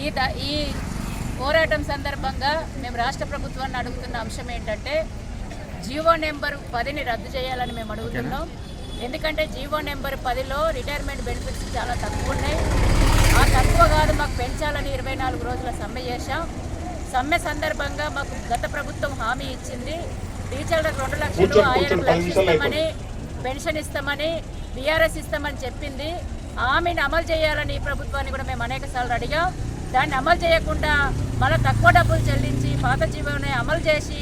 ఈ ఈ పోరాటం సందర్భంగా మేము రాష్ట్ర ప్రభుత్వాన్ని అడుగుతున్న అంశం ఏంటంటే జీవో నెంబర్ పదిని రద్దు చేయాలని మేము అడుగుతున్నాం. ఎందుకంటే జీవో నెంబర్ పదిలో రిటైర్మెంట్ బెనిఫిట్స్ చాలా తక్కువ ఉన్నాయి. ఆ తక్కువ కాదు మాకు పెంచాలని ఇరవై నాలుగు రోజుల సమ్మె చేశాం. సమ్మె సందర్భంగా మాకు గత ప్రభుత్వం హామీ ఇచ్చింది. టీచర్లకు రెండు లక్షలు ఆయనకు లక్ష ఇస్తామని పెన్షన్ ఇస్తామని బీఆర్ఎస్ ఇస్తామని చెప్పింది. హామీని అమలు చేయాలని ఈ ప్రభుత్వాన్ని కూడా మేము అనేక సార్లు అడిగాం. దాన్ని అమలు చేయకుండా మళ్ళీ తక్కువ డబ్బులు చెల్లించి పాత జీవోని అమలు చేసి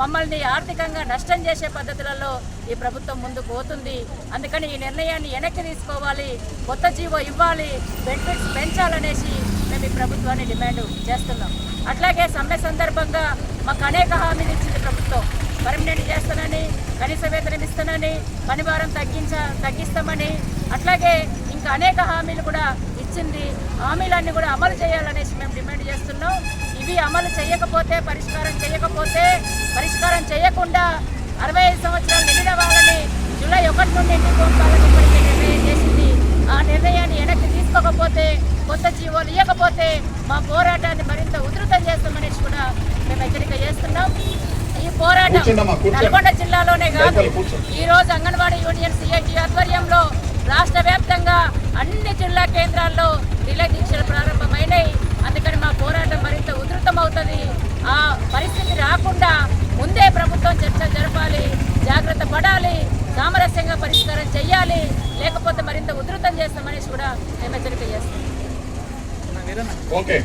మమ్మల్ని ఆర్థికంగా నష్టం చేసే పద్ధతులలో ఈ ప్రభుత్వం ముందుకు పోతుంది. అందుకని ఈ నిర్ణయాన్ని వెనక్కి తీసుకోవాలి కొత్త జీవో ఇవ్వాలి బెనిఫిట్స్ పెంచాలనేసి మేము ఈ ప్రభుత్వాన్ని డిమాండ్ చేస్తున్నాం. అట్లాగే సమ్మె సందర్భంగా మాకు అనేక హామీలు ఇచ్చింది ప్రభుత్వం. పర్మనెంట్ చేస్తానని కనీస వేతనం ఇస్తానని పనిభారం తగ్గించ తగ్గిస్తామని అట్లాగే ఇంకా అనేక హామీలు కూడా ఇచ్చింది. హామీలన్నీ కూడా అమలు చేయాలనేసి మేము డిమాండ్ చేస్తున్నాం. ఇవి అమలు చేయకపోతే పరిష్కారం చేయకపోతే పరిష్కారం చేయకుండా అరవై ఐదు సంవత్సరాలు నిండిన వాళ్ళని జూలై ఒకటి నుండి ఇంటికి పంపాలని ఇప్పటికే నిర్ణయం చేసింది. ఆ నిర్ణయాన్ని వెనక్కి తీసుకోకపోతే కొత్త జీవోలు ఇవ్వకపోతే మా పోరాటాన్ని మరింత ఉధృతం చేస్తామనేసి కూడా మేము హెచ్చరిక చేస్తున్నాం. ఈ పోరాటం. నల్గొండ జిల్లాలోనే కాదు. దయచేసి కూర్చోండి. ఈ రోజు అంగన్వాడీ యూనియన్ సిఐటి ఆధ్వర్యంలో రాష్ట్ర వ్యాప్తంగా రిలే దీక్షలు ప్రారంభమైనాయి అందుకని మా పోరాటం మరింత ఉధృతం అవుతుంది ఆ పరిస్థితి రాకుండా ముందే ప్రభుత్వం చర్చ జరపాలి జాగ్రత్త పడాలి సామరస్యంగా పరిష్కారం చేయాలి లేకపోతే మరింత ఉధృతం చేస్తామనేసి కూడా మేము హెచ్చరిక చేస్తాం ఓకే.